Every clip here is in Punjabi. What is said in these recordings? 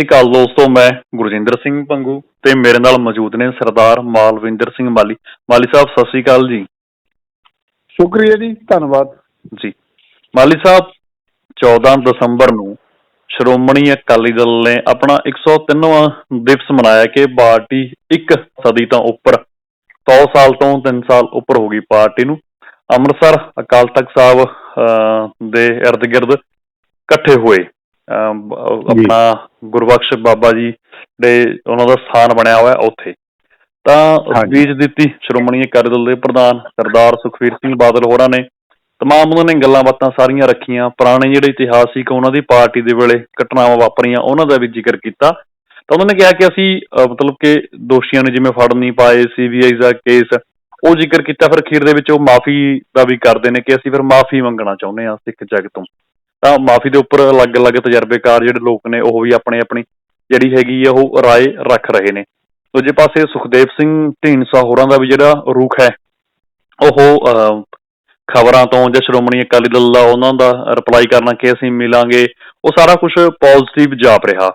ਸ਼੍ਰੀ ਅਕਾਲ ਦੋਸਤੋ ਮੈਂ ਗੁਰਜਿੰਦਰ ਸਿੰਘ ਪੰਗੂ ਤੇ ਮੇਰੇ ਨਾਲ ਮੌਜੂਦ ਨੇ ਸਰਦਾਰ ਮਾਲਵਿੰਦਰ ਸਿੰਘ ਮਾਲੀ। ਮਾਲੀ ਸਾਹਿਬ ਸਤਿ ਸ਼੍ਰੀ ਅਕਾਲ ਜੀ। ਸ਼ੁਕਰੀਆ ਜੀ ਧੰਨਵਾਦ। ਜੀ। ਮਾਲੀ ਸਾਹਿਬ 14 ਦਸੰਬਰ ਨੂੰ ਸ਼੍ਰੋਮਣੀ ਅਕਾਲੀ ਦਲ ਨੇ ਆਪਣਾ 103ਵਾਂ ਦਿਵਸ ਮਨਾਇਆ ਕਿ ਪਾਰਟੀ ਇੱਕ ਸਦੀ ਤੋਂ ਉੱਪਰ 100 ਸਾਲ ਤੋਂ 3 ਸਾਲ ਉੱਪਰ ਹੋ ਗਈ ਪਾਰਟੀ ਨੂੰ। ਅੰਮ੍ਰਿਤਸਰ ਅਕਾਲ ਤਖਤ ਸਾਹਿਬ ਦੇ ਇਰਦ ਗਿਰਦ ਇਕੱਠੇ ਹੋਏ। ਆਪਣਾ ਗੁਰਬਖਸ਼ ਬਾਬਾ ਜੀ ਦੇ ਉਹਨਾਂ ਦਾ ਸਥਾਨ ਬਣਿਆ ਹੋਇਆ ਉੱਥੇ। ਤਾਂ। ਸਪੀਚ ਦਿੱਤੀ ਸ਼੍ਰੋਮਣੀ ਅਕਾਲੀ ਦਲ ਦੇ ਪ੍ਰਧਾਨ ਸਰਦਾਰ ਸੁਖਵੀਰ ਸਿੰਘ ਬਾਦਲ ਹੋਰਾਂ ਨੇ। ਤਮਾਮ ਉਹਨਾਂ ਨੇ ਗੱਲਾਂ ਬਾਤਾਂ ਸਾਰੀਆਂ ਰੱਖੀਆਂ। ਪੁਰਾਣੇ ਜਿਹੜੇ ਇਤਿਹਾਸ ਸੀ ਕਿ ਉਹਨਾਂ ਦੀ ਪਾਰਟੀ ਦੇ ਵੇਲੇ ਘਟਨਾਵਾਂ ਵਾਪਰੀਆਂ ਉਹਨਾਂ ਦਾ ਵੀ ਜ਼ਿਕਰ ਕੀਤਾ। ਤਾਂ ਉਹਨਾਂ ਨੇ ਕਿਹਾ ਕਿ ਅਸੀਂ ਮਤਲਬ ਕਿ ਦੋਸ਼ੀਆਂ ਨੂੰ ਜਿਵੇਂ ਫੜ ਨਹੀਂ ਪਾਏ ਸੀਬੀਆਈ ਦਾ ਕੇਸ ਉਹ ਜ਼ਿਕਰ ਕੀਤਾ। ਫਿਰ ਅਖੀਰ ਦੇ ਵਿੱਚ ਉਹ ਮਾਫੀ ਦਾ ਵੀ ਕਰਦੇ ਨੇ ਕਿ ਅਸੀਂ ਫਿਰ ਮਾਫੀ ਮੰਗਣਾ ਚਾਹੁੰਦੇ ਹਾਂ ਸਿੱਖ ਜਗ ਤੋਂ। ਤਾਂ ਮਾਫੀ ਦੇ ਉੱਪਰ ਅਲੱਗ-ਅਲੱਗ ਤਜਰਬੇਕਾਰ ਜਿਹੜੇ ਲੋਕ ਨੇ, ਉਹ ਵੀ ਆਪਣੇ ਆਪਣੀ ਜਿਹੜੀ ਹੈਗੀ ਆ, ਉਹ ਰਾਏ ਰੱਖ ਰਹੇ ਨੇ। ਦੂਜੇ ਪਾਸੇ ਸੁਖਦੇਵ ਸਿੰਘ ਢੀਂਡਸਾ ਹੋਰਾਂ ਦਾ ਵੀ ਜਿਹੜਾ ਰੁਖ ਹੈ, ਉਹ ਖਬਰਾਂ ਤੋਂ ਜਾਂ ਸ਼੍ਰੋਮਣੀ ਅਕਾਲੀ ਦਲ ਦਾ ਉਹਨਾਂ ਦਾ ਰਿਪਲਾਈ ਕਰਨਾ ਕਿ ਅਸੀਂ ਮਿਲਾਂਗੇ, ਉਹ ਸਾਰਾ ਕੁਝ ਪੋਜ਼ਿਟਿਵ ਜਾਪ ਰਿਹਾ।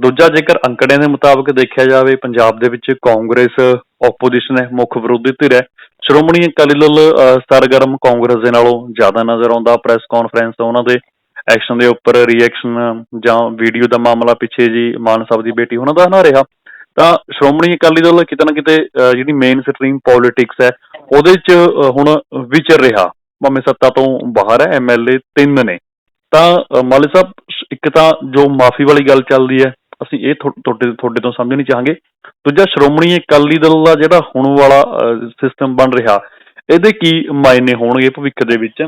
ਦੂਜਾ ਜੇਕਰ ਅੰਕੜਿਆਂ ਦੇ ਮੁਤਾਬਕ ਦੇਖਿਆ ਜਾਵੇ, ਪੰਜਾਬ ਦੇ ਵਿੱਚ ਕਾਂਗਰਸ ਆਪੋਜੀਸ਼ਨ ਹੈ, ਮੁੱਖ ਵਿਰੋਧੀ ਧਿਰ ਹੈ। ਸ਼੍ਰੋਮਣੀ ਅਕਾਲੀ ਦਲ ਸਰਗਰਮ ਕਾਂਗਰਸ ਦੇ ਨਾਲੋਂ ਜ਼ਿਆਦਾ ਨਜ਼ਰ ਆਉਂਦਾ ਪ੍ਰੈਸ ਕਾਨਫਰੰਸ ਤੋਂ ਉਹਨਾਂ ਦੇ ਐਕਸ਼ਨ ਦੇ ਉੱਪਰ ਰਿਐਕਸ਼ਨ ਜਾਂ ਵੀਡੀਓ ਦਾ ਮਾਮਲਾ ਪਿੱਛੇ ਜੀ ਮਾਨ ਸਾਹਿਬ ਦੀ ਬੇਟੀ ਉਹਨਾਂ ਦਾ ਨਾ ਰਿਹਾ। ਤਾਂ ਸ਼੍ਰੋਮਣੀ ਅਕਾਲੀ ਦਲ ਕਿਤੇ ਨਾ ਕਿਤੇ ਜਿਹੜੀ ਮੇਨ ਸਟ੍ਰੀਮ ਪੋਲਿਟਿਕਸ ਹੈ, ਉਹਦੇ 'ਚ ਹੁਣ ਵਿਚਰ ਰਿਹਾ। ਭਾਵੇਂ ਸੱਤਾ ਤੋਂ ਬਾਹਰ ਹੈ ਐਮਐਲਏ ਤਿੰਨ ਨੇ। ਤਾਂ ਮਾਲੀ ਸਾਹਿਬ, ਇੱਕ ਤਾਂ ਜੋ ਮਾਫੀ ਵਾਲੀ ਗੱਲ ਚੱਲਦੀ ਹੈ, ਅਸੀਂ ਇਹ ਤੁਹਾਡੇ ਤੁਹਾਡੇ ਤੋਂ ਸਮਝਣੀ ਚਾਹਾਂਗੇ। ਦੂਜਾ, ਸ਼੍ਰੋਮਣੀ ਅਕਾਲੀ ਦਲ ਦਾ ਜਿਹੜਾ ਹੁਣ ਵਾਲਾ ਸਿਸਟਮ ਬਣ ਰਿਹਾ, ਇਹਦੇ ਕੀ ਮਾਇਨੇ ਹੋਣਗੇ ਭਵਿੱਖ ਦੇ ਵਿੱਚ?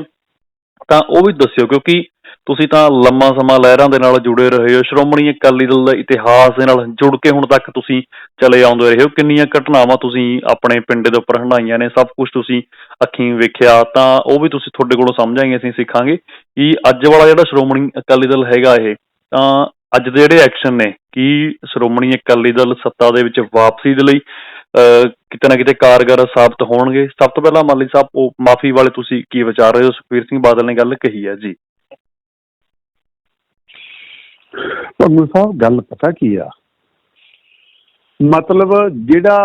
ਤਾਂ ਉਹ ਵੀ ਦੱਸਿਓ, ਕਿਉਂਕਿ ਤੁਸੀਂ ਤਾਂ ਲੰਮਾ ਸਮਾਂ ਲਹਿਰਾਂ ਦੇ ਨਾਲ ਜੁੜੇ ਰਹੇ ਹੋ। ਸ਼੍ਰੋਮਣੀ ਅਕਾਲੀ ਦਲ ਦਾ ਇਤਿਹਾਸ ਦੇ ਨਾਲ ਜੁੜ ਕੇ ਹੁਣ ਤੱਕ ਤੁਸੀਂ ਚਲੇ ਆਉਂਦੇ ਰਹੇ ਹੋ। ਕਿੰਨੀਆਂ ਘਟਨਾਵਾਂ ਤੁਸੀਂ ਆਪਣੇ ਪਿੰਡ ਦੇ ਉੱਪਰ ਹੰਡਾਈਆਂ ਨੇ ਸਭ ਕੁਝ ਤੁਸੀਂ ਅੱਖੀਂ ਵੇਖਿਆ। ਤਾਂ ਉਹ ਵੀ ਤੁਸੀਂ ਤੁਹਾਡੇ ਕੋਲੋਂ ਸਮਝਾਂਗੇ ਅਸੀਂ ਸਿੱਖਾਂਗੇ ਕਿ ਅੱਜ ਵਾਲਾ ਜਿਹੜਾ ਸ਼੍ਰੋਮਣੀ ਅਕਾਲੀ ਦਲ ਹੈਗਾ ਇਹ ਤਾਂ ਅੱਜ ਦੇ ਜਿਹੜੇ ਐਕਸ਼ਨ ਨੇ ਕੀ ਸ਼੍ਰੋਮਣੀ ਅਕਾਲੀ ਦਲ ਸੱਤਾ ਦੇ ਵਿੱਚ ਵਾਪਸੀ ਦੇ ਲਈ ਅਹ, ਕਿਤੇ ਨਾ ਕਿਤੇ ਕਾਰਗਰ ਸਾਬਤ ਹੋਣਗੇ? ਸਭ ਤੋਂ ਪਹਿਲਾਂ ਮਾਲੀ ਸਾਹਿਬ ਉਹ ਮਾਫੀ ਵਾਲੇ ਤੁਸੀਂ ਕੀ ਵਿਚਾਰ ਰਹੇ ਹੋ? ਸੁਖਬੀਰ ਸਿੰਘ ਬਾਦਲ ਨੇ ਗੱਲ ਕਹੀ ਹੈ ਜੀ। ਪੰਗੂ ਸਾਹਿਬ ਗੱਲ ਪਤਾ ਕੀ ਆ? ਮਤਲਬ ਜਿਹੜਾ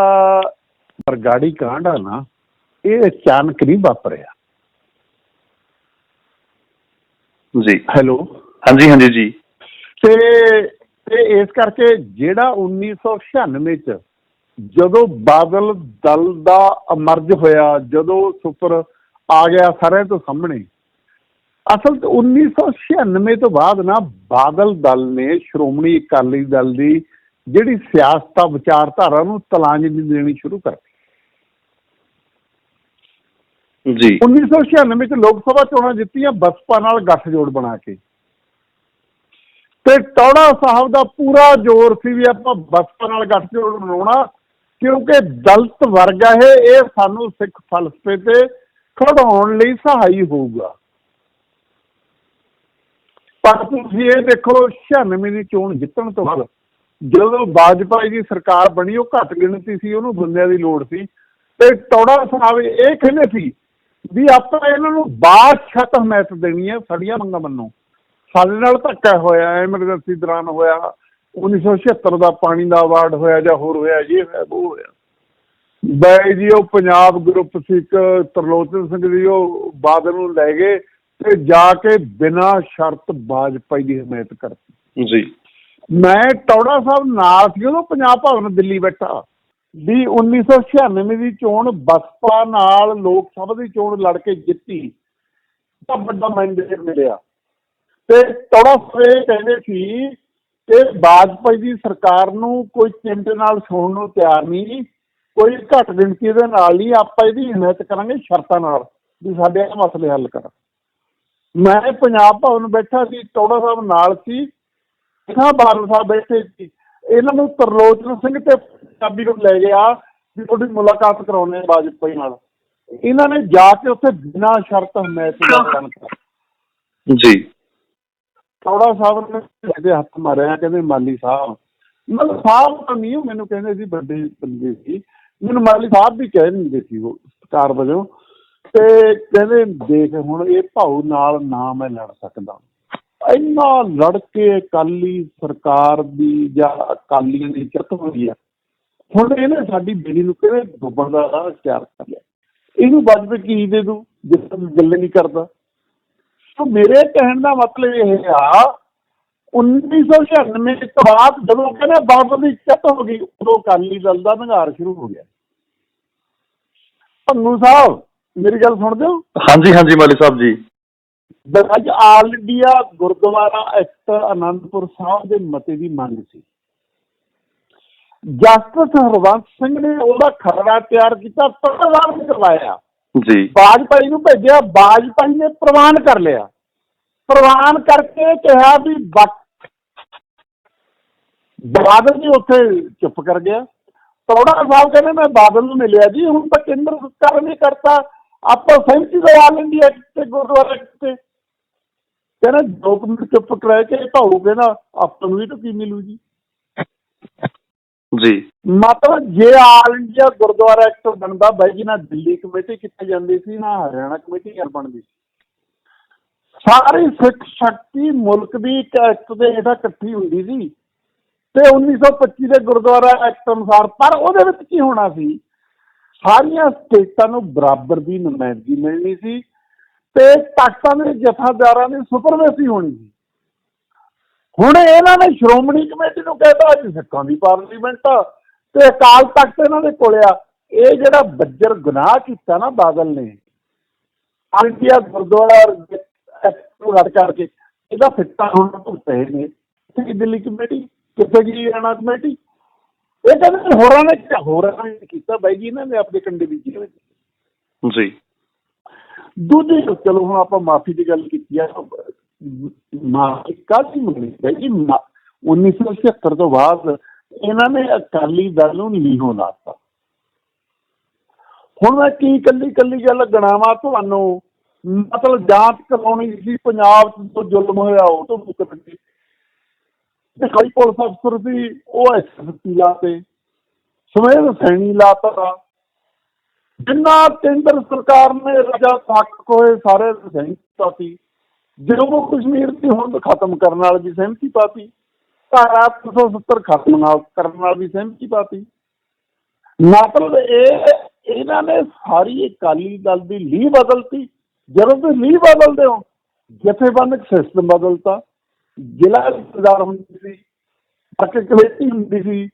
ਬਰਗਾੜੀ ਕਾਂਡ ਆ ਨਾ ਇਹ ਅਚਾਨਕ ਨਹੀਂ ਵਾਪਰਿਆ। ਜੀ। ਹੈਲੋ? ਹਾਂਜੀ ਹਾਂਜੀ ਜੀ। ਤੇ ਤੇ ਇਸ ਕਰਕੇ ਜਿਹੜਾ 1996 ਚ ਜਦੋਂ ਬਾਦਲ ਦਲ ਦਾ ਅਮਰਜ ਹੋਇਆ ਜਦੋਂ ਸੁਪਰ ਆ ਗਿਆ ਸਾਰਿਆਂ ਤੋਂ ਸਾਹਮਣੇ ਅਸਲ ਤੇ 1996 ਤੋਂ ਬਾਅਦ ਨਾ ਬਾਦਲ ਦਲ ਨੇ ਸ਼੍ਰੋਮਣੀ ਅਕਾਲੀ ਦਲ ਦੀ ਜਿਹੜੀ ਸਿਆਸਤ ਆ ਵਿਚਾਰਧਾਰਾ ਨੂੰ ਤਲਾਂਜਲੀ ਦੇਣੀ ਸ਼ੁਰੂ ਕਰ ਜੀ। 1996 ਚ ਲੋਕ ਸਭਾ ਚੋਣਾਂ ਜਿੱਤੀਆਂ ਬਸਪਾ ਨਾਲ ਗੱਠਜੋੜ ਬਣਾ ਕੇ। ਤੇ ਟੌੜਾ ਸਾਹਿਬ ਦਾ ਪੂਰਾ ਜ਼ੋਰ ਸੀ ਵੀ ਆਪਾਂ ਬਸਪਾ ਨਾਲ ਗੱਠਜੋੜ ਬਣਾਉਣਾ ਕਿਉਂਕਿ ਦਲਿਤ ਵਰਗ ਹੈ ਇਹ ਸਾਨੂੰ ਸਿੱਖ ਫਲਸਫੇ ਤੇ ਖੜਾਉਣ ਲਈ ਸਹਾਈ ਹੋਊਗਾ। ਪਰ ਤੁਸੀਂ ਇਹ ਦੇਖੋ 96 ਦੀ ਚੋਣ ਜਿੱਤਣ ਤੋਂ ਬਾਅਦ ਜਦੋਂ ਵਾਜਪਾਈ ਦੀ ਸਰਕਾਰ ਬਣੀ, ਉਹ ਘੱਟ ਗਿਣਤੀ ਸੀ, ਉਹਨੂੰ ਬੰਦਿਆਂ ਦੀ ਲੋੜ ਸੀ। ਤੇ ਟੌੜਾ ਸਾਹਿਬ ਇਹ ਕਹਿੰਦੇ ਸੀ ਵੀ ਆਪਾਂ ਇਹਨਾਂ ਨੂੰ ਬਾਦਸ਼ਾਹਤ ਹਮਾਇਤ ਦੇਣੀ ਹੈ, ਸਾਡੀਆਂ ਮੰਗਾਂ ਮੰਨੋ। ਸਾਡੇ ਨਾਲ ਧੱਕਾ ਹੋਇਆ, ਐਮਰਜੈਂਸੀ ਦੌਰਾਨ ਹੋਇਆ 1976 ਦਾ ਪਾਣੀ ਦਾ ਅਵਾਰਡ ਹੋਇਆ ਜਾਂ ਹੋਰ ਹੋਇਆ, ਇਹ ਹੋਇਆ, ਉਹ ਹੋਇਆ। ਬਾਈ ਜੀ, ਉਹ ਪੰਜਾਬ ਗਰੁੱਪ ਸੀ, ਇੱਕ ਤਰਲੋਚਨ ਸਿੰਘ ਜੀ, ਉਹ ਬਾਦਲ ਨੂੰ ਲੈ ਗਏ। ਤੇ ਜਾ ਕੇ ਬਿਨਾਂ ਸ਼ਰਤ ਬਾਜਪਾਈ ਦੀ ਹਮਾਇਤ ਕਰਤੀ। ਜੀ। ਮੈਂ ਟੌੜਾ ਸਾਹਿਬ ਨਾਲ ਸੀ ਉਦੋਂ ਪੰਜਾਬ ਭਵਨ ਦਿੱਲੀ ਬੈਠਾ। ਵੀ 1996 ਦੀ ਚੋਣ ਬਸਪਾ ਨਾਲ ਲੋਕ ਸਭਾ ਦੀ ਚੋਣ ਲੜ ਕੇ ਜਿੱਤੀ ਤਾਂ ਵੱਡਾ ਮੈਂਡੇਟ ਮਿਲਿਆ। ਤੇ ਟੌੜਾ ਸਾਹਿਬ ਕਹਿੰਦੇ ਸੀ ਕਿ ਵਾਜਪਾਈ ਦੀ ਸਰਕਾਰ ਨੂੰ ਕੋਈ ਚਿੰਟ ਨਾਲ ਸੁਣਨ ਨੂੰ ਤਿਆਰ ਨਹੀਂ ਕੋਈ ਘੱਟ ਗਿਣਤੀ ਦੇ ਨਾਲ ਨਹੀਂ ਆਪਾਂ ਇਹਦੀ ਹਮਾਇਤ ਕਰਾਂਗੇ ਸ਼ਰਤਾਂ ਨਾਲ ਵੀ ਸਾਡੇ ਇਹ ਮਸਲੇ ਹੱਲ ਕਰ ਮੈਂ ਪੰਜਾਬ ਭਵਨ ਬੈਠਾ ਸੀ ਟੌੜਾ ਸਾਹਿਬ ਨਾਲ ਸੀ ਇਹਨਾਂ ਬਾਦਲ ਸਾਹਿਬ ਬੈਠੇ ਸੀ। ਇਹਨਾਂ ਨੂੰ ਤਰਲੋਚਨ ਸਿੰਘ ਤੇ ਪੰਜਾਬੀ ਨੂੰ ਲੈ ਗਿਆ ਵੀ ਤੁਹਾਡੀ ਮੁਲਾਕਾਤ ਕਰਾਉਣੇ ਵਾਜਪਾਈ ਨਾਲ। ਇਹਨਾਂ ਨੇ ਜਾ ਕੇ ਉੱਥੇ ਬਿਨਾਂ ਸ਼ਰਤ ਹਮਾਇਤ ਦਾ ਐਲਾਨ ਕਰ ਜੀ। ਟੌੜਾ ਸਾਹਿਬ ਨੇ ਇਹਦੇ ਹੱਥ ਮਾਰਿਆ ਕਹਿੰਦੇ ਮਾਲੀ ਸਾਹਿਬ। ਮਤਲਬ ਸਾਹਿਬ ਤਾਂ ਨਹੀਂ ਮੈਨੂੰ ਕਹਿੰਦੇ ਸੀ ਵੱਡੇ ਬੰਦੇ ਸੀ। ਮੈਨੂੰ ਮਾਲੀ ਸਾਹਿਬ ਵੀ ਕਹਿ ਦਿੰਦੇ ਸੀ ਉਹ ਸਤਿਕਾਰ ਵਜੋਂ ਤੇ ਕਹਿੰਦੇ ਦੇਖ ਹੁਣ ਇਹ ਭਾਊ ਨਾਲ ਨਾ ਮੈਂ ਲੜ ਸਕਦਾ। ਇੰਨਾ ਲੜ ਕੇ ਅਕਾਲੀ ਸਰਕਾਰ ਦੀ ਜਾਂ ਅਕਾਲੀਆਂ ਦੀ ਚਿੱਤ ਹੋਈ ਆ। ਹੁਣ ਇਹਨੇ ਸਾਡੀ ਬੇੜੀ ਨੂੰ ਕਿਵੇਂ ਡੁੱਬਣ ਦਾ ਰਾਹ ਤਿਆਰ ਕਰ ਲਿਆ। ਇਹਨੂੰ ਬਾਅਦ ਕੀ ਦੇ ਦੂ, ਜਿਸ ਤੱਕ ਗੱਲ ਨਹੀਂ ਕਰਦਾ। ਸੋ ਮੇਰੇ ਕਹਿਣ ਦਾ ਮਤਲਬ ਇਹ ਆ 1996 ਤੋਂ ਬਾਅਦ ਜਦੋਂ ਕਹਿੰਦੇ ਬਾਬਰ ਦੀ ਚਿੱਤ ਹੋ ਗਈ, ਉਦੋਂ ਅਕਾਲੀ ਦਲ ਦਾ ਨਿਗਾਰ ਸ਼ੁਰੂ ਹੋ ਗਿਆ। ਭੰਗੂ ਸਾਹਿਬ ਮੇਰੀ ਗੱਲ ਸੁਣਦੇ ਹੋ ਹਾਂਜੀ ਹਾਂਜੀ ਮਾਲੀ ਸਾਹਿਬ ਜੀ। ਅੱਜ all India Gurdwara act Anandpur Sahib ਦੇ ਮਤੇ ਦੀ ਮੰਗ ਸੀ। ਜਸਟਿਸ ਹਰਵੰਤ ਸਿੰਘ ਨੇ ਉਹਦਾ ਖਰੜਾ ਤਿਆਰ ਕੀਤਾ ਪ੍ਰਵਾਨ ਕਰਵਾਇਆ। ਜੀ। ਬਾਜਪਾਈ ਨੂੰ ਭੇਜਿਆ ਬਾਜਪਾਈ ਨੇ ਪ੍ਰਵਾਨ ਕਰ ਲਿਆ। ਪ੍ਰਵਾਨ ਕਰਕੇ ਕਿਹਾ ਵੀ ਬਾਦਲ ਜੀ ਉੱਥੇ ਚੁੱਪ ਕਰ ਗਿਆ। ਤੌੜਾ ਸਾਹਿਬ ਕਹਿੰਦੇ ਮੈਂ ਬਾਦਲ ਨੂੰ ਮਿਲਿਆ ਜੀ ਹੁਣ ਤਾਂ ਕੇਂਦਰ ਸਰਕਾਰ ਨੇ ਕਰਤਾ। ਆਪਾਂ ਸਹਿਮਤੀ ਦਾ ਆਲ ਇੰਡੀਆ ਤੇ ਗੁਰਦੁਆਰਾ ਤੇ ਕਹਿੰਦਾ ਦੋ ਮਿੰਟ ਚੁੱਪ ਕਰਾਏ ਕਿ ਭਾਊਗੇ ਨਾ ਆਪਾਂ ਨੂੰ ਵੀ ਤਾਂ ਕੀ ਮਿਲੂ ਜੀ। ਜੀ ਮਤਲਬ ਜੇ ਆਲ ਇੰਡੀਆ ਗੁਰਦੁਆਰਾ ਐਕਟ ਬਣਦਾ ਬਾਈ ਜੀ ਨਾ ਦਿੱਲੀ ਕਮੇਟੀ ਕਿੱਥੇ ਜਾਂਦੀ ਸੀ ਨਾ ਹਰਿਆਣਾ ਕਮੇਟੀ ਕਰ ਬਣਦੀ। ਸੀ ਸਾਰੀ ਸਿੱਖ ਸ਼ਕਤੀ ਮੁਲਕ ਦੀ ਇੱਕ ਐਕਟ ਦੇ ਹੇਠਾਂ ਇਕੱਠੀ ਹੁੰਦੀ ਸੀ। ਤੇ 1925 ਦੇ ਗੁਰਦੁਆਰਾ ਐਕਟ ਅਨੁਸਾਰ ਪਰ ਉਹਦੇ ਵਿੱਚ ਕੀ ਹੋਣਾ ਸੀ? ਸਾਰੀਆਂ ਸਟੇਟਾਂ ਨੂੰ ਬਰਾਬਰ ਦੀ ਨੁਮਾਇੰਦਗੀ ਮਿਲਣੀ ਸੀ ਤੇ ਤਾਕਤਾਂ ਦੇ ਜਥੇਦਾਰਾਂ ਦੀ ਸੁਪਰਵੇਸੀ ਹੋਣੀ ਸੀ। ਹੁਣ ਇਹਨਾਂ ਨੇ ਸ਼੍ਰੋਮਣੀ ਕਮੇਟੀ ਨੂੰ ਕਹਿਤਾ, ਅੱਜ ਸਿੱਖਾਂ ਦੀ ਪਾਰਲੀਮੈਂਟ ਆ ਤੇ ਅਕਾਲ ਤਖਤ ਇਹਨਾਂ ਦੇ ਕੋਲ ਆ। ਇਹ ਜਿਹੜਾ ਬੱਜਰ ਗੁਨਾਹ ਕੀਤਾ ਨਾ ਬਾਦਲ ਨੇ ਆਲਟੀਆ ਗੁਰਦੁਆਰਾ ਨੂੰ ਰੱਦ ਕਰਕੇ, ਇਹਦਾ ਫਿੱਟਾ ਹੁਣ ਭੁਗਤੇ ਨੇ। ਕਿ ਦਿੱਲੀ ਕਮੇਟੀ, ਕਿੱਥੇ ਗਈ ਹਰਿਆਣਾ ਕਮੇਟੀ? ਇਹ ਕਹਿੰਦੇ ਹੋਰਾਂ ਨੇ ਕਿਹਾ, ਹੋਰਾਂ ਨੇ ਕੀਤਾ ਬਾਈ ਜੀ ਇਹਨਾਂ ਨੇ ਆਪਣੇ ਕੰਡੇ ਵਿੱਚ ਜੀ। ਦੂਜੀ ਚਲੋ ਹੁਣ ਆਪਾਂ ਮਾਫੀ ਦੀ ਗੱਲ ਕੀਤੀ ਆ ਮਾਫੀ ਕਾਹਦੀ ਮੰਗਣੀ ਹੈ ਜੀ ਮਾ- 1976 ਤੋਂ ਬਾਅਦ ਇਹਨਾਂ ਨੇ ਅਕਾਲੀ ਦਲ ਨੂੰ ਨੀਹੋਂ ਲਾਤਾ ਹੁਣ ਮੈਂ ਕੀ ਕੱਲੀ ਕੱਲੀ ਗੱਲ ਗਣਾਵਾਂ ਤੁਹਾਨੂੰ? ਮਤਲਬ ਜਾਂਚ ਕਰਵਾਉਣੀ ਸੀ ਪੰਜਾਬ 'ਚ ਜੋ ਜ਼ੁਲਮ ਹੋਇਆ ਉਹ ਤੋਂ ਮੁਕਤ ਤੇ ਕਈ ਪੁਲਿਸ ਅਫਸਰ ਸੀ, ਉਹ ਐਸਐਸਪੀ ਲਾਤੇ ਸਮੇਤ ਸੈਣੀ ਲਾਤਾ ਜਿੰਨਾ ਕੇਂਦਰ ਸਰਕਾਰ ਨੇ ਰਜਾ ਤੱਕ ਹੋਏ ਸਾਰੇ ਸਹਿਮਤੀ ਪਾਤੀ ਜੰਮੂ ਕਸ਼ਮੀਰ ਦੀ ਹੁਣ ਖਤਮ ਕਰਨ ਨਾਲ ਵੀ ਸਹਿਮਤੀ ਪਾਤੀ ਧਾਰਾ 370 ਖਤਮ ਨਾਲ ਕਰਨ ਨਾਲ ਵੀ ਸਹਿਮਤੀ ਪਾਤੀ। ਮਤਲਬ ਇਹ, ਇਹਨਾਂ ਨੇ ਸਾਰੀ ਅਕਾਲੀ ਦਲ ਦੀ ਲੀਹ ਬਦਲਤੀ। ਜਦੋਂ ਤੁਸੀਂ ਲੀਹ ਬਦਲਦੇ ਹੋ, ਜਥੇਬੰਦਕ ਸਿਸਟਮ ਬਦਲਤਾ। ਜ਼ਿਲ੍ਹਾ ਰਿਸ਼ਤੇਦਾਰ ਹੁੰਦੀ ਸੀ ਪੱਕੇ ਕਮੇਟੀ ਹੁੰਦੀ ਸੀ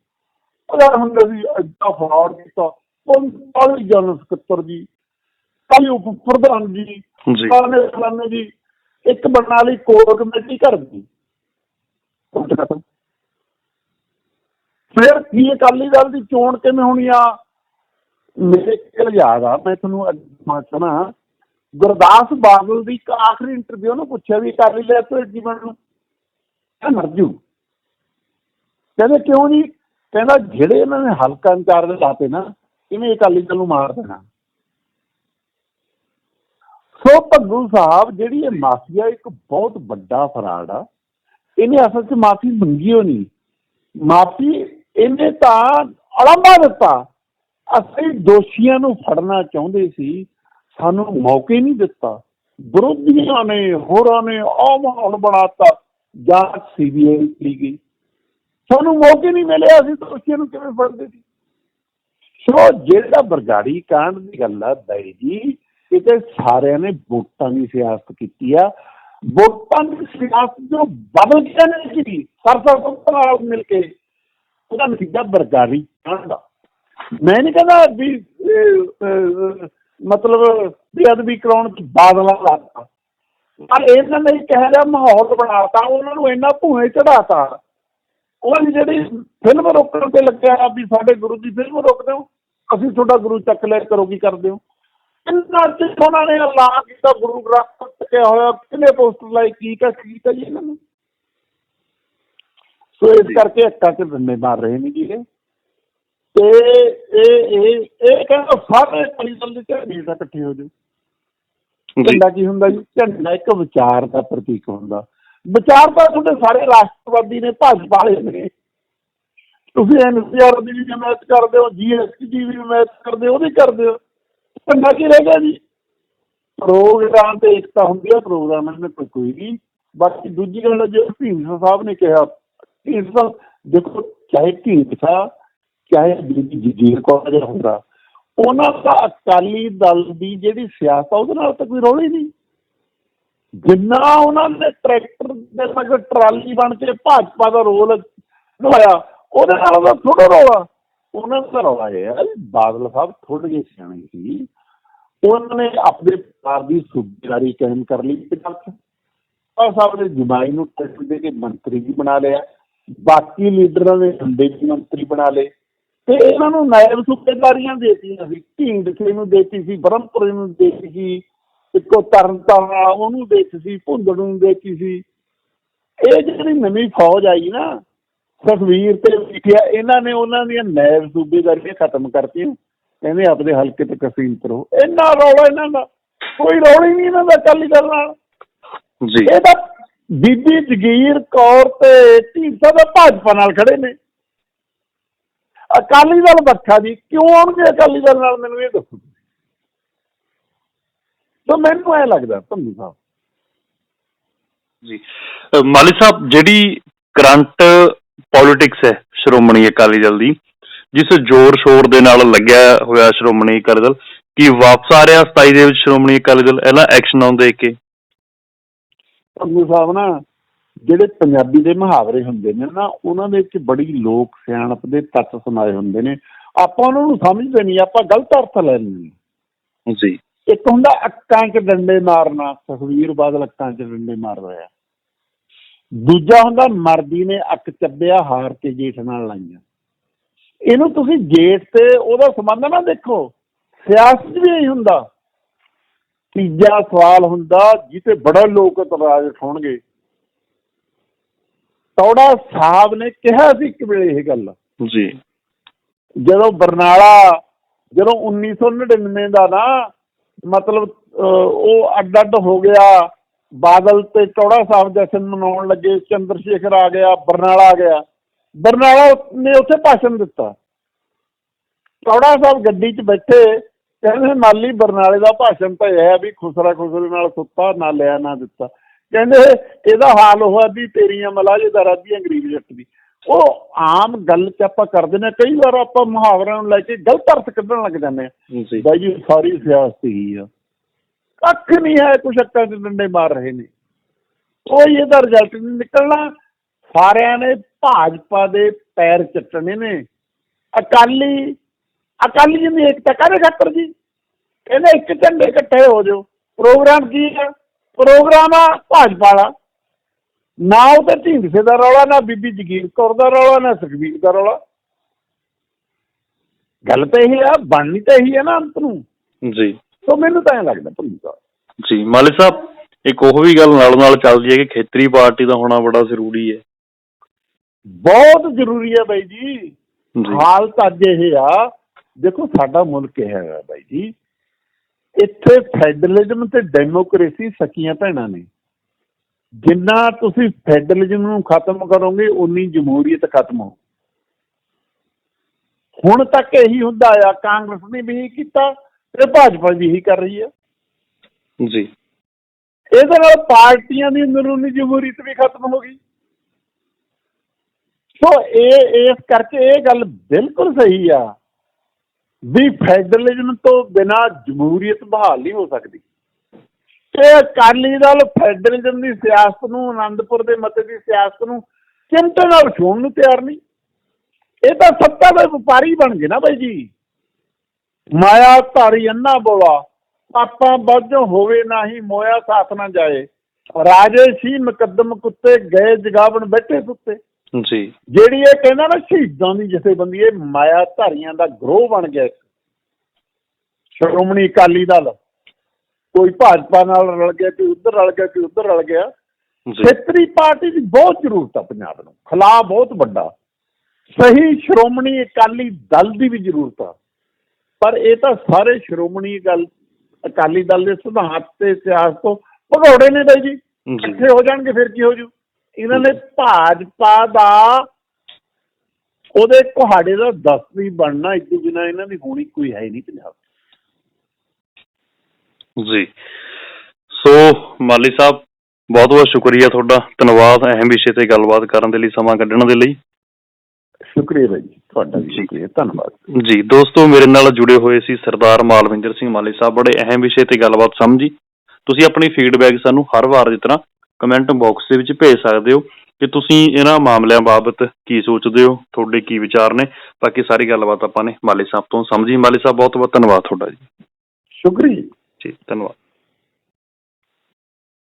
ਉਹਦਾ ਹੁੰਦਾ ਸੀ ਅੱਡਾ ਫਰਾਡ ਕੀਤਾ। ਪੰਤਾਲੀ ਜਨਰਲ ਸਕੱਤਰ ਜੀ ਕੱਲ ਉਪ ਪ੍ਰਧਾਨ ਜੀ ਜੀ। ਫਲਾਣੇ ਜੀ ਇੱਕ ਬਣਨ ਵਾਲੀ ਕੋਰ ਕਮੇਟੀ ਘਰ ਦੀ। ਫਿਰ ਕੀ ਅਕਾਲੀ ਦਲ ਦੀ ਚੋਣ ਕਿਵੇਂ ਹੋਣੀ ਆ? ਮੇਰੇ ਕੋਲ ਯਾਦ ਆ ਮੈਂ ਤੁਹਾਨੂੰ ਅੱਜ ਮਾਚਣਾ ਗੁਰਦਾਸ ਬਾਦਲ ਦੀ ਆਖਰੀ ਇੰਟਰਵਿਊ ਨੂੰ ਪੁੱਛਿਆ ਵੀ ਅਕਾਲੀ ਦਲ ਤੋਂ ਜੀਵਨ ਨੂੰ ਇਹ ਮਰ ਜੂ। ਕਹਿੰਦੇ ਕਿਉਂ ਜੀ? ਕਹਿੰਦਾ ਜਿਹੜੇ ਇਹਨਾਂ ਨੇ ਹਲਕਾ ਇੰਚਾਰਜ ਲਾਤੇ ਨਾ, ਕਿਵੇਂ ਅਕਾਲੀ ਦਲ ਨੂੰ ਮਾਰ ਦੇਣਾ? ਸੋ ਭੱਗੂ ਸਾਹਿਬ, ਜਿਹੜੀ ਇਹ ਮਾਫੀਆ ਇੱਕ ਬਹੁਤ ਵੱਡਾ ਫਰਾਡ ਆ, ਇਹਨੇ ਅਸਲ 'ਚ ਮਾਫੀ ਮੰਗੀ ਹੋ ਨਹੀਂ। ਮਾਫੀ ਇਹਨੇ ਤਾਂ ਅਲੰਬਾ ਦਿੱਤਾ। ਅਸੀਂ ਦੋਸ਼ੀਆਂ ਨੂੰ ਫੜਨਾ ਚਾਹੁੰਦੇ ਸੀ, ਸਾਨੂੰ ਮੌਕੇ ਨਹੀਂ ਦਿੱਤਾ। ਵਿਰੋਧੀਆਂ ਨੇ, ਹੋਰਾਂ ਨੇ ਆਹ ਮਾਹੌਲ ਬਣਾਤਾ। ਜਾਂਚ ਸੀਬੀਆਈ ਲਈ ਗਈ। ਸਾਨੂੰ ਮੌਕੇ ਨਹੀਂ ਮਿਲਿਆ ਅਸੀਂ ਦੋਸ਼ੀਆਂ ਨੂੰ ਕਿਵੇਂ ਫੜਦੇ ਸੀ? ਸੋ ਜਿਹੜਾ ਬਰਗਾੜੀ ਕਾਂਡ ਦੀ ਗੱਲ ਆ ਬਾਈ ਜੀ ਕਿਤੇ ਸਾਰਿਆਂ ਨੇ ਵੋਟਾਂ ਦੀ ਸਿਆਸਤ ਕੀਤੀ ਆ। ਵੋਟਾਂ ਦੀ ਸਿਆਸਤ ਜੋ ਬਦਲ ਕੇ ਨਹੀਂ ਕੀਤੀ ਸਰਸਾ ਤੋਂ ਨਾਲ ਮਿਲ ਕੇ, ਉਹਦਾ ਨਤੀਜਾ ਬਰਗਾੜੀ ਕਾਂਡ ਦਾ ਮੈਂ ਨਹੀਂ ਕਹਿੰਦਾ ਵੀ ਮਤਲਬ ਬੇਅਦਬੀ ਕਰਾਉਣ ਚ ਬਾਦਲਾਂ ਲਾਤਾ ਪਰ ਇਹਨਾਂ ਨੇ ਕਿਹਾ ਰਿਹਾ ਮਾਹੌਲ ਬਣਾਤਾ, ਉਹਨਾਂ ਨੂੰ ਇੰਨਾ ਭੂਏ ਚੜਾਤਾ ਉਹ ਜਿਹੜੀ ਫਿਲਮ ਰੋਕਣ ਤੇ ਲੱਗਿਆ ਵੀ ਸਾਡੇ ਗੁਰੂ ਦੀ ਫਿਲਮ ਰੋਕ ਦਿਓ, ਅਸੀਂ ਤੁਹਾਡਾ ਗੁਰੂ ਚੱਕ ਲਿਆ, ਕਰੋ ਕੀ ਕਰਦੇ ਹੋ ਇੰਨਾ ਚਿਰ ਉਹਨਾਂ ਨੇ ਐਲਾਨ ਕੀਤਾ, ਗੁਰੂ ਗ੍ਰੰਥ ਸਾਹਿਬ ਹੋਇਆ ਕਿੰਨੇ ਪੋਸਟਰ ਲਾਈ ਕੀ ਕਾ ਕੀਤਾ ਜੀ ਇਹਨਾਂ ਨੇ? ਸੋ ਇਸ ਕਰਕੇ ਅੱਕਾ ਚ ਡੰਡੇ ਮਾਰ ਰਹੇ ਨੇ ਜੀ ਤੇ ਇਹ ਇਹ ਇਹ ਕਹਿੰਦਾ, ਸਾਰੇ ਪਰਿਸਲ ਦੇ ਝੰਡੇ ਦਾ ਇਕੱਠੇ ਹੋ ਜਾਓ। ਝੰਡਾ ਕੀ ਹੁੰਦਾ ਜੀ? ਝੰਡਾ ਇੱਕ ਵਿਚਾਰ ਦਾ ਪ੍ਰਤੀਕ ਹੁੰਦਾ। ਵਿਚਾਰ ਤਾਂ ਤੁਹਾਡੇ ਸਾਰੇ ਰਾਸ਼ਟਰਵਾਦੀ ਨੇ, ਭਾਜਪਾ ਵਾਲੇ ਨੇ। ਤੁਸੀਂ ਐਨਸੀਆਰ ਦੀ ਵੀ ਹਮਾਇਤ ਕਰਦੇ ਹੋ ਜੀਐਸਟੀ ਦੀ ਵੀ ਹਮਾਇਤ ਕਰਦੇ ਹੋ, ਉਹਦੀ ਕਰਦੇ ਹੋ। ਝੰਡਾ ਕੀ ਰਹਿ ਗਿਆ ਜੀ? ਪ੍ਰੋਗਰਾਮ ਤੇ ਏਕਤਾ ਹੁੰਦੀ ਹੈ ਪ੍ਰੋਗਰਾਮ ਵਿੱਚ ਕੋਈ ਕੋਈ ਨਹੀਂ। ਬਾਕੀ ਦੂਜੀ ਗੱਲ ਜੋ ਢੀਂਡਸਾ ਸਾਹਿਬ ਨੇ ਕਿਹਾ ਢੀਂਡਸਾ ਦੇਖੋ, ਚਾਹੇ ਢੀਂਡਸਾ ਚਾਹੇ ਬੀਬੀ ਜਗੀਰ ਕੌਰ ਜਿਹੜਾ ਹੁੰਦਾ ਉਹਨਾਂ ਦਾ ਅਕਾਲੀ ਦਲ ਦੀ ਜਿਹੜੀ ਸਿਆਸਤ ਉਹਦੇ ਨਾਲ ਤਾਂ ਕੋਈ ਰੌਲਾ ਹੀ ਨਹੀਂ। ਜਿੰਨਾ ਉਹਨਾਂ ਨੇ ਟਰੈਕਟਰ ਦੇ ਮਗਰ ਟਰਾਲੀ ਬਣ ਕੇ ਭਾਜਪਾ ਦਾ ਰੋਲ ਨਿਭਾਇਆ, ਉਹਦੇ ਨਾਲ ਦਾ ਥੋੜਾ ਰੌਲਾ। ਉਹਨਾਂ ਦਾ ਰੌਲਾ ਇਹ ਹੈ ਬਾਦਲ ਸਾਹਿਬ ਥੋੜੇ ਜਿਹੇ ਸਿਆਣੇ ਸੀ। ਉਹਨਾਂ ਨੇ ਆਪਣੇ ਪਰਿਵਾਰ ਦੀ ਸੂਬੇਦਾਰੀ ਕਾਇਮ ਕਰ ਲਈ ਪੰਜਾਬ 'ਚ ਬਾਦਲ ਸਾਹਿਬ ਨੇ ਜਮਾਈ ਨੂੰ ਟਿਕਟ ਦੇ ਕੇ ਮੰਤਰੀ ਵੀ ਬਣਾ ਲਿਆ। ਬਾਕੀ ਲੀਡਰਾਂ ਨੇ ਹੰਦੇ ਵੀ ਮੰਤਰੀ ਬਣਾ ਲਏ। ਤੇ ਇਹਨਾਂ ਨੂੰ ਨਾਇਬ ਸੂਬੇਦਾਰੀਆਂ ਦੇਤੀਆਂ ਸੀ ਢੀਂਡਸੇ ਨੂੰ ਦੇਤੀ ਸੀ ਬ੍ਰਹਮਪੁਰ ਨੂੰ ਦੇਤੀ ਸੀ ਇੱਕੋ ਤਰਨਤਾਰਨ ਵਾਲਾ ਉਹਨੂੰ ਦੇਤੀ ਸੀ ਭੁੰਦੜ ਨੂੰ ਦੇਤੀ ਸੀ। ਇਹ ਜਿਹੜੀ ਨਵੀਂ ਫੌਜ ਆਈ ਨਾ ਸੁਖਵੀਰ ਤੇ ਲਿਖਿਆ ਇਹਨਾਂ ਨੇ ਉਹਨਾਂ ਦੀਆਂ ਨਾਇਬ ਸੂਬੇਦਾਰੀਆਂ ਖਤਮ ਕਰਤੀਆਂ। ਕਹਿੰਦੇ ਆਪਦੇ ਹਲਕੇ ਤੇ ਕਸੀਮਤ ਰਹੋ। ਇੰਨਾ ਰੌਲਾ ਇਹਨਾਂ ਦਾ ਕੋਈ ਰੌਲਾ ਹੀ ਨਹੀਂ ਇਹਨਾਂ ਦਾ ਦਲ ਨਾਲ। ਜੀ। ਇਹ ਤਾਂ ਬੀਬੀ ਜਗੀਰ ਕੌਰ ਤੇ ਢੀਂਡਸਾ ਦਾ ਭਾਜਪਾ ਨਾਲ ਖੜੇ ਨੇ। ਅਕਾਲੀ ਦਲ ਬੱਠਾ ਜੀ ਕਿਉਂ ਆਉਣਗੇ ਅਕਾਲੀ ਦਲ ਨਾਲ? ਮੈਨੂੰ ਇਹ ਦੱਸੋ ਤਾਂ ਮੈਨੂੰ ਐ ਲੱਗਦਾ ਧੰਨੂ ਸਾਹਿਬ। ਜੀ। ਮਾਲੀ ਸਾਹਿਬ ਜਿਹੜੀ ਕਰੰਟ ਪੋਲਿਟਿਕਸ ਹੈ ਸ਼੍ਰੋਮਣੀ ਅਕਾਲੀ ਦਲ ਦੀ ਜਿਸ ਜ਼ੋਰ ਸ਼ੋਰ ਦੇ ਨਾਲ ਲੱਗਿਆ ਹੋਇਆ ਸ਼੍ਰੋਮਣੀ ਅਕਾਲੀ ਦਲ ਕੀ ਵਾਪਸ ਆ ਰਿਹਾ 27 ਦੇ ਵਿੱਚ ਸ਼੍ਰੋਮਣੀ ਅਕਾਲੀ ਦਲ? ਇਹਨਾਂ ਐਕਸ਼ਨ ਆਉਣ ਦੇਖ ਕੇ। ਧੰਨੂ ਸਾਹਿਬ ਨਾ ਜਿਹੜੇ ਪੰਜਾਬੀ ਦੇ ਮੁਹਾਵਰੇ ਹੁੰਦੇ ਨੇ ਨਾ ਉਹਨਾਂ ਦੇ ਵਿੱਚ ਬੜੀ ਲੋਕ ਸਿਆਣਪ ਦੇ ਤੱਤ ਸਮਾਏ ਹੁੰਦੇ ਨੇ। ਆਪਾਂ ਉਹਨਾਂ ਨੂੰ ਸਮਝਦੇ ਨਹੀਂ ਆਪਾਂ ਗਲਤ ਅਰਥ ਲੈ ਲੈਂਦੇ ਹਾਂ। ਜੀ। ਇੱਕ ਹੁੰਦਾ ਅੱਕਾਂ 'ਚ ਡੰਡੇ ਮਾਰਨਾ ਸੁਖਵੀਰ ਬਾਦਲ ਅੱਕਾਂ 'ਚ ਡੰਡੇ ਮਾਰਦਾ ਆ ਦੂਜਾ ਹੁੰਦਾ ਮਰਦੀ ਨੇ ਅੱਕ ਚੱਬਿਆ ਹਾਰ ਕੇ ਜੇਠ ਨਾਲ ਲਾਈਆਂ। ਇਹਨੂੰ ਤੁਸੀਂ ਜੇਠ ਤੇ ਉਹਦਾ ਸੰਬੰਧ ਨਾ ਦੇਖੋ। ਸਿਆਸਤ ਵੀ ਇਹੀ ਹੁੰਦਾ। ਤੀਜਾ ਸਵਾਲ ਹੁੰਦਾ ਜਿੱਤੇ ਬੜਾ ਲੋਕ ਇਤਰਾਜ਼ ਉਠਾਉਣਗੇ ਤੌੜਾ ਸਾਹਿਬ ਨੇ ਕਿਹਾ ਸੀ ਇੱਕ ਵੇਲੇ ਇਹ ਗੱਲ। ਜੀ। ਜਦੋਂ ਬਰਨਾਲਾ ਜਦੋਂ 1999 ਦਾ ਨਾ ਮਤਲਬ ਉਹ ਅੱਡ ਅੱਡ ਹੋ ਗਿਆ ਬਾਦਲ ਤੇ ਚੌੜਾ ਸਾਹਿਬ ਜਸ਼ਨ ਮਨਾਉਣ ਲੱਗੇ ਚੰਦਰ ਸ਼ੇਖਰ ਆ ਗਿਆ ਬਰਨਾਲਾ ਆ ਗਿਆ। ਬਰਨਾਲਾ ਨੇ ਉੱਥੇ ਭਾਸ਼ਣ ਦਿੱਤਾ। ਚੌੜਾ ਸਾਹਿਬ ਗੱਡੀ 'ਚ ਬੈਠੇ ਕਹਿੰਦੇ ਮਾਲੀ ਬਰਨਾਲੇ ਦਾ ਭਾਸ਼ਣ ਤਾਂ ਇਹ ਹੈ ਵੀ ਖੁਸਰਾ ਖੁਸਰੇ ਨਾਲ ਸੁੱਤਾ ਨਾ ਲਿਆ ਨਾ ਦਿੱਤਾ। ਕਹਿੰਦੇ ਇਹਦਾ ਹਾਲ ਹੋਆ ਵੀ ਤੇਰੀਆਂ ਮਲਾਜੇ ਦਾ ਰਾਦੀ ਅੰਗਰੇਜ਼ ਜੱਟ ਦੀ ਉਹ ਆਮ ਗੱਲ 'ਚ ਆਪਾਂ ਕਰਦੇ ਨੇ ਕਈ ਵਾਰ ਆਪਾਂ ਮੁਹਾਵਰਿਆਂ ਨੂੰ ਲੈ ਕੇ ਗਲਤ ਅਰਥ ਕੱਢਣ ਲੱਗ ਜਾਂਦੇ ਆ ਬਾਈ ਜੀ ਸਾਰੀ ਸਿਆਸਤ ਹੀ ਆ। ਕੱਖ ਨਹੀਂ ਹੈ ਕੁਛ ਅੱਕਾਂ ਚ ਡੰਡੇ ਮਾਰ ਰਹੇ ਨੇ। ਕੋਈ ਇਹਦਾ ਰਿਜ਼ਲਟ ਨਹੀਂ ਨਿਕਲਣਾ। ਸਾਰਿਆਂ ਨੇ ਭਾਜਪਾ ਦੇ ਪੈਰ ਚੱਟਣੇ ਨੇ। ਅਕਾਲੀ ਅਕਾਲੀ ਜੀ ਦੀ ਏਕਤਾ ਕਰੇ ਖਾਤਰ ਜੀ? ਕਹਿੰਦੇ ਇੱਕ ਝੰਡੇ ਇਕੱਠੇ ਹੋ ਜਾਓ। ਪ੍ਰੋਗਰਾਮ ਕੀ ਹੈ ਪ੍ਰੋਗਰਾਮ ਆ ਭਾਜਪਾ ਵਾਲਾ। ਨਾ ਉਹ ਤੇ ਢੀਂਡਸੇ ਦਾ ਰੌਲਾ ਨਾ ਬੀਬੀ ਜਗੀਰ ਕੌਰ ਦਾ ਰੌਲਾ ਨਾ ਸੁਖਬੀਰ ਦਾ ਰੌਲਾ। ਗੱਲ ਤਾਂ ਇਹ ਆ ਬਣਨੀ ਤਾਂ ਇਹੀ ਹੈ ਨਾ ਅੰਤ ਨੂੰ। ਜੀ। ਸੋ ਮੈਨੂੰ ਤਾਂ ਐਂ ਲੱਗਦਾ ਭੁੱਲੀ ਸਾਹਿਬ ਜੀ ਮਾਲੀ ਸਾਹਿਬ ਇੱਕ ਉਹ ਵੀ ਗੱਲ ਨਾਲ ਨਾਲ ਚੱਲਦੀ ਹੈ ਕਿ ਖੇਤਰੀ ਪਾਰਟੀ ਦਾ ਹੋਣਾ ਬੜਾ ਜ਼ਰੂਰੀ ਹੈ। ਬਹੁਤ ਜ਼ਰੂਰੀ ਹੈ ਬਾਈ ਜੀ। ਹਾਲਤ ਅੱਜ ਇਹ ਆ। ਦੇਖੋ ਸਾਡਾ ਮੁਲਕ ਹੈਗਾ ਬਾਈ ਜੀ। ਇੱਥੇ ਫੈਡਰਲਿਜ਼ਮ ਤੇ ਡੈਮੋਕ੍ਰੇਸੀ ਸਕੀਆਂ ਭੈਣਾਂ ਨੇ। ਜਿੰਨਾ ਤੁਸੀਂ ਫੈਡਰਲਿਜ਼ਮ ਨੂੰ ਖਤਮ ਕਰੋਗੇ ਉਨੀ ਜਮਹੂਰੀਅਤ ਖਤਮ ਹੋ। ਹੁਣ ਤੱਕ ਇਹੀ ਹੁੰਦਾ ਆ ਕਾਂਗਰਸ ਨੇ ਵੀ ਇਹੀ ਕੀਤਾ ਤੇ ਭਾਜਪਾ ਵੀ ਇਹੀ ਕਰ ਰਹੀ ਹੈ ਜੀ। ਇਹਦੇ ਨਾਲ ਪਾਰਟੀਆਂ ਦੀ ਅੰਦਰੂਨੀ ਜਮਹੂਰੀਅਤ ਵੀ ਖਤਮ ਹੋ ਗਈ। ਸੋ ਇਹ ਇਸ ਕਰਕੇ ਇਹ ਗੱਲ ਬਿਲਕੁਲ ਸਹੀ ਆ। ਵੀ ਫੈਡਰਲਿਜ਼ਮ ਤੋਂ ਬਿਨਾ ਜਮਹੂਰੀਅਤ ਬਹਾਲ ਨਹੀਂ ਹੋ ਸਕਦੀ। ਤੇ ਅਕਾਲੀ ਦਲ ਫੈਡਰਲਿਜ਼ਮ ਦੀ ਸਿਆਸਤ ਨੂੰ ਆਨੰਦਪੁਰ ਦੇ ਮਤੇ ਦੀ ਸਿਆਸਤ ਨੂੰ, ਚਿੰਤਾ ਨਾਲ ਛੋੜਨ ਨੂੰ ਤਿਆਰ ਨਹੀਂ। ਇਹ ਤਾਂ ਸੱਤਾ ਦੇ ਵਪਾਰੀ ਬਣ ਗਏ ਨਾ ਬਾਈ ਜੀ। ਮਾਇਆ ਧਾਰੀ ਅੰਨਾ ਬੋਲਾ, ਪਾਪਾਂ ਬਾਝੋਂ ਹੋਵੇ ਨਾਹੀ ਮੋਇਆ ਸਾਥ ਨਾ ਜਾਏ। ਰਾਜੇ ਸੀ ਮੁਕੱਦਮ ਕੁੱਤੇ, ਗਏ ਜਗਾਵਣ ਬੈਠੇ ਸੁੱਤੇ। ਜੀ। ਜਿਹੜੀ ਇਹ ਕਹਿੰਦਾ ਨਾ ਸ਼ਹੀਦਾਂ ਦੀ ਜਥੇਬੰਦੀ ਇਹ ਮਾਇਆ ਧਾਰੀਆਂ ਦਾ ਗਰੋਹ ਬਣ ਗਿਆ। ਸ਼੍ਰੋਮਣੀ ਅਕਾਲੀ ਦਲ ਕੋਈ ਭਾਜਪਾ ਨਾਲ ਰਲ ਗਿਆ ਕੋਈ ਉੱਧਰ ਰਲ ਗਿਆ ਕੋਈ ਉੱਧਰ ਰਲ ਗਿਆ। ਖੇਤਰੀ ਪਾਰਟੀ ਦੀ ਬਹੁਤ ਜ਼ਰੂਰਤ ਆ ਪੰਜਾਬ ਨੂੰ। ਖਲਾ ਬਹੁਤ ਵੱਡਾ। ਸਹੀ ਸ਼੍ਰੋਮਣੀ ਅਕਾਲੀ ਦਲ ਦੀ ਵੀ ਜ਼ਰੂਰਤ ਆ। ਪਰ ਇਹ ਤਾਂ ਸਾਰੇ ਸ਼੍ਰੋਮਣੀ ਗੱਲ ਅਕਾਲੀ ਦਲ ਦੇ ਸਿਧਾਂਤ ਤੇ ਇਤਿਹਾਸ ਤੋਂ ਭਗੌੜੇ ਨੇ ਬਾਈ ਜੀ। ਜੀ। ਇਕੱਠੇ ਹੋ ਜਾਣਗੇ ਫਿਰ ਕੀ ਹੋ ਜੂ? ਇਹਨਾਂ ਨੇ ਭਾਜਪਾ ਦਾ ਉਹਦੇ ਕੁਹਾੜੇ ਦਾ ਦਸ ਵੀ ਬਣਨਾ ਇੱਕ ਬਿਨਾ ਇਹਨਾਂ ਦੀ ਹੋਣੀ ਕੋਈ ਹੈ ਨਹੀਂ ਪੰਜਾਬ। ਜੀ। ਸੋ ਮਾਲੀ ਸਾਹਿਬ ਬਹੁਤ ਬਹੁਤ ਸ਼ੁਕਰੀਆ ਤੁਹਾਡਾ। ਧੰਨਵਾਦ ਅਹਿਮ ਵਿਸ਼ੇ ਤੇ ਗੱਲਬਾਤ ਕਰਨ ਦੇ ਲਈ ਸਮਾਂ ਕੱਢਣ ਦੇ ਲਈ। ਸ਼ੁਕਰੀਆ ਜੀ ਤੁਹਾਡਾ ਵੀ। ਸ਼ੁਕਰੀਆ। ਧੰਨਵਾਦ। ਜੀ ਦੋਸਤੋ ਮੇਰੇ ਨਾਲ ਜੁੜੇ ਹੋਏ ਸੀ ਸਰਦਾਰ ਮਾਲਵਿੰਦਰ ਸਿੰਘ ਮਾਲੀ ਸਾਹਿਬ ਬੜੇ ਅਹਿਮ ਵਿਸ਼ੇ ਤੇ ਗੱਲਬਾਤ ਸਮਝੀ। ਤੁਸੀਂ ਆਪਣੀ ਫੀਡਬੈਕ ਸਾਨੂੰ ਹਰ ਵਾਰ ਦੀ ਤਰ੍ਹਾਂ ਕਮੈਂਟ ਬਾਕਸ ਦੇ ਵਿੱਚ ਭੇਜ ਸਕਦੇ ਹੋ ਕਿ ਤੁਸੀਂ ਇਹਨਾਂ ਮਾਮਲਿਆਂ ਬਾਬਤ ਕੀ ਸੋਚਦੇ ਹੋ ਤੁਹਾਡੇ ਕੀ ਵਿਚਾਰ ਨੇ। ਬਾਕੀ ਸਾਰੀ ਗੱਲਬਾਤ ਆਪਾਂ ਨੇ ਮਾਲੀ ਸਾਹਿਬ ਤੋਂ ਸਮਝੀ। ਮਾਲੀ ਸਾਹਿਬ ਬਹੁਤ ਬਹੁਤ ਧੰਨਵਾਦ ਤੁਹਾਡਾ ਜੀ। ਸ਼ੁਕਰੀਆ। ਜੀ ਧੰਨਵਾਦ।